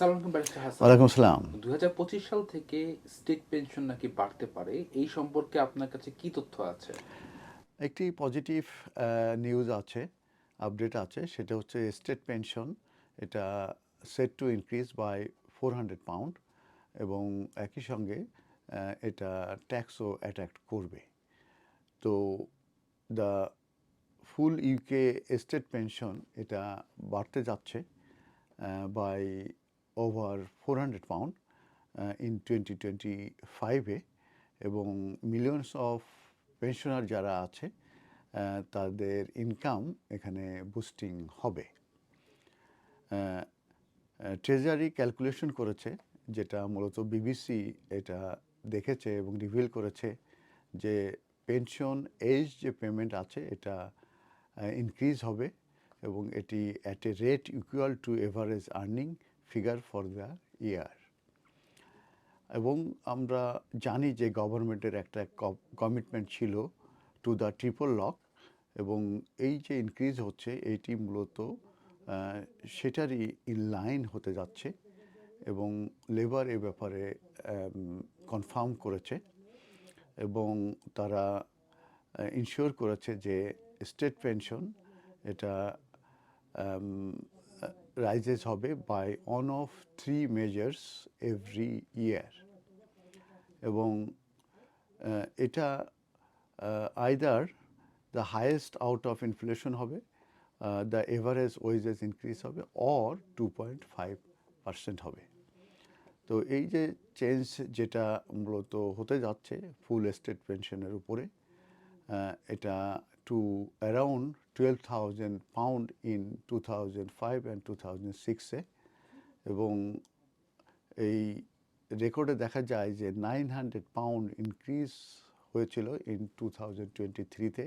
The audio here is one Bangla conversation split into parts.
ওয়ালাইকুম আসসালাম। দু হাজার পঁচিশ সাল থেকে স্টেট পেনশন নাকি বাড়তে পারে এই সম্পর্কে আপনার কাছে কি তথ্য আছে? একটি পজিটিভ নিউজ আছে আপডেট আছে সেটা হচ্ছে স্টেট পেনশন এটা set to increase by four hundred pound এবং একই সঙ্গে এটা ট্যাক্সও অ্যাট্যাক্ট করবে। তো the full UK state pension এটা বাড়তে যাচ্ছে by four hundred pound in twenty twenty ফাইভে এবং মিলিয়নস অফ পেনশনার যারা আছে আহ, তাদের ইনকাম এখানে বুস্টিং হবে। ট্রেজারি ক্যালকুলেশন করেছে যেটা মূলত বিবিসি এটা দেখেছে এবং রিভিল করেছে যে পেনশন এজ যে পেমেন্ট আছে এটা ইনক্রিজ হবে এবং এটি at a rate equal to average earning figure for the year এবং আমরা জানি যে গভর্নমেন্টের একটা কমিটমেন্ট ছিল টু দ্য ট্রিপল লক এবং এই যে ইনক্রিজ হচ্ছে এইটি মূলত সেটারই ইন লাইন হতে যাচ্ছে এবং লেবার এ ব্যাপারে কনফার্ম করেছে এবং তারা ইনশিওর করেছে যে স্টেট পেনশন এটা রাইজেস হবে by one of three measures every year এবং এটা either the highest out of inflation হবে দ্য এভারেজ ওয়েজেস ইনক্রিজ হবে or two point five percent হবে। তো এই যে চেঞ্জ যেটা মূলত হতে যাচ্ছে ফুল স্টেট পেনশনের উপরে এটা pound in two thousand five and two thousand সিক্সে এবং এই রেকর্ডে দেখা যায় যে নাইন হান্ড্রেড পাউন্ড ইনক্রিজ হয়েছিল ইন টু থাউজেন্ড টোয়েন্টি থ্রিতে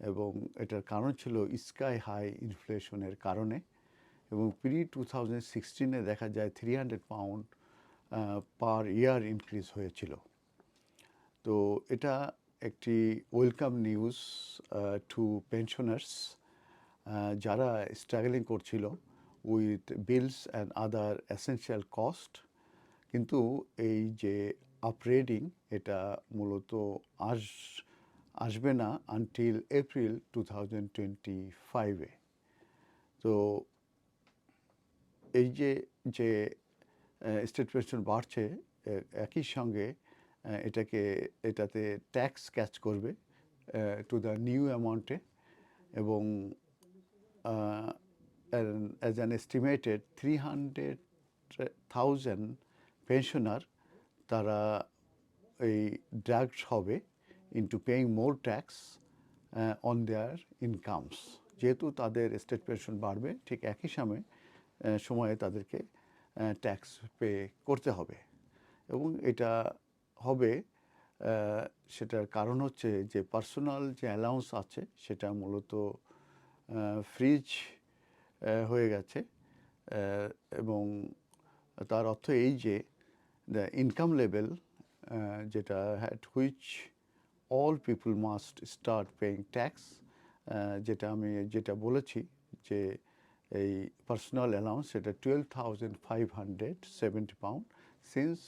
এবং এটার কারণ ছিল স্কাই হাই ইনফ্লেশনের কারণে, এবং প্রি টু থাউজেন্ড সিক্সটিনে দেখা যায় three hundred pound per year increase হয়েছিল। তো এটা একটি ওয়েলকাম নিউজ টু পেনশনার্স যারা স্ট্রাগলিং করছিল with bills and other essential cost কিন্তু এই যে আপগ্রেডিং এটা মূলত আস, আসবে না until April two thousand twenty ফাইভে তো এই যে যে স্টেট পেনশন বাড়ছে একই সঙ্গে এটাকে, এটাতে ট্যাক্স ক্যাচ করবে টু দ্য নিউ অ্যামাউন্টে এবং as an estimated three hundred thousand pensioner তারা এই ড্রাগস হবে into paying more tax on their incomes যেহেতু তাদের স্টেট পেনশন বাড়বে, ঠিক একই সময় সময়ে তাদেরকে ট্যাক্স পে করতে হবে। এবং এটা হবে সেটার কারণ হচ্ছে যে পার্সোনাল যে অ্যালাউন্স আছে, সেটা মূলত ফ্রিজ হয়ে গেছে এবং তার অর্থ এই যে দ্য ইনকাম লেভেল যেটা at which all people must start paying tax যেটা আমি যেটা বলেছি যে এই পার্সোনাল অ্যালাউন্স সেটা twelve thousand five hundred seventy pound since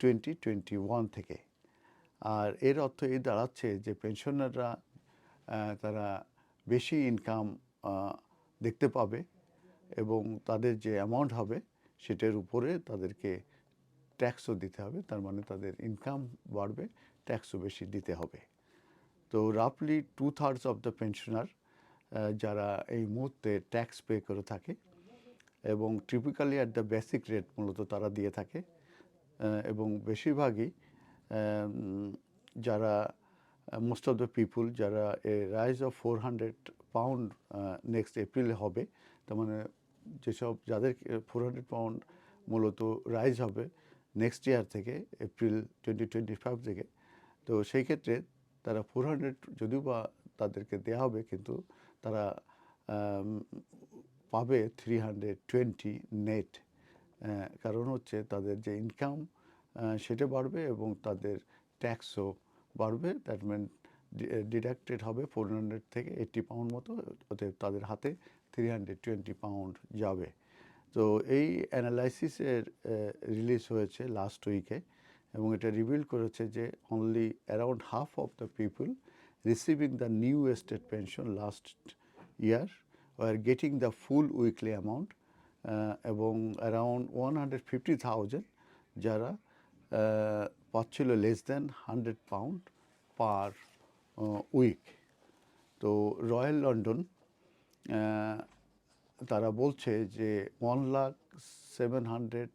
twenty twenty one থেকে। আর এর অর্থ এই দাঁড়াচ্ছে যে পেনশনাররা তারা বেশি ইনকাম দেখতে পাবে এবং তাদের যে অ্যামাউন্ট হবে সেটার উপরে তাদেরকে ট্যাক্সও দিতে হবে। তার মানে তাদের ইনকাম বাড়বে ট্যাক্সও বেশি দিতে হবে। তো রাফলি two thirds of the pensioner যারা এই মুহূর্তে ট্যাক্স পে করে থাকে এবং typically at the basic rate মূলত তারা দিয়ে থাকে এবং বেশিরভাগই যারা মোস্ট অফ দ্য পিপুল যারা a rise of four hundred pound next এপ্রিলে হবে, তার মানে যেসব যাদের ফোর হান্ড্রেড পাউন্ড মূলত রাইজ হবে নেক্সট ইয়ার থেকে এপ্রিল টোয়েন্টি টোয়েন্টি ফাইভ থেকে, তো সেই ক্ষেত্রে তারা ফোর হান্ড্রেড যদিও বা তাদেরকে দেওয়া হবে, কিন্তু তারা পাবে থ্রি হান্ড্রেড টোয়েন্টি নেট কারণ হচ্ছে তাদের যে ইনকাম সেটা বাড়বে এবং তাদের ট্যাক্সও বাড়বে। দ্যাট মিন ডিডাক্টেড হবে ফোর হান্ড্রেড থেকে এইট্টি পাউন্ড মতো, অতএব তাদের হাতে থ্রি হান্ড্রেড টোয়েন্টি পাউন্ড যাবে। তো এই অ্যানালাইসিসের রিলিজ হয়েছে লাস্ট উইকে এবং এটা রিভিল করেছে যে only around half of the people receiving the new state pension last year were getting the full weekly amount এবং around one hundred fifty thousand যারা পাচ্ছিল less than hundred pound per week তো রয়্যাল লন্ডন তারা বলছে যে one lakh seven hundred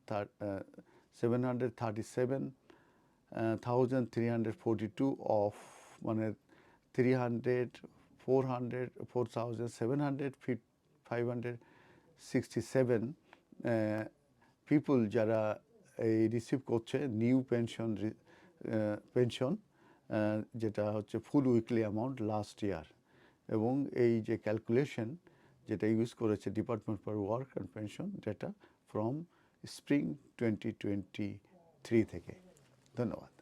seven hundred thirty seven thousand three hundred forty two of মানে three hundred four hundred four thousand seven hundred ফিফ five hundred sixty seven people যারা এই রিসিভ করছে নিউ পেনশন পেনশন যেটা হচ্ছে full weekly amount last year এবং এই যে ক্যালকুলেশন যেটা ইউজ করেছে department for work and pension data from spring twenty twenty three থেকে। ধন্যবাদ।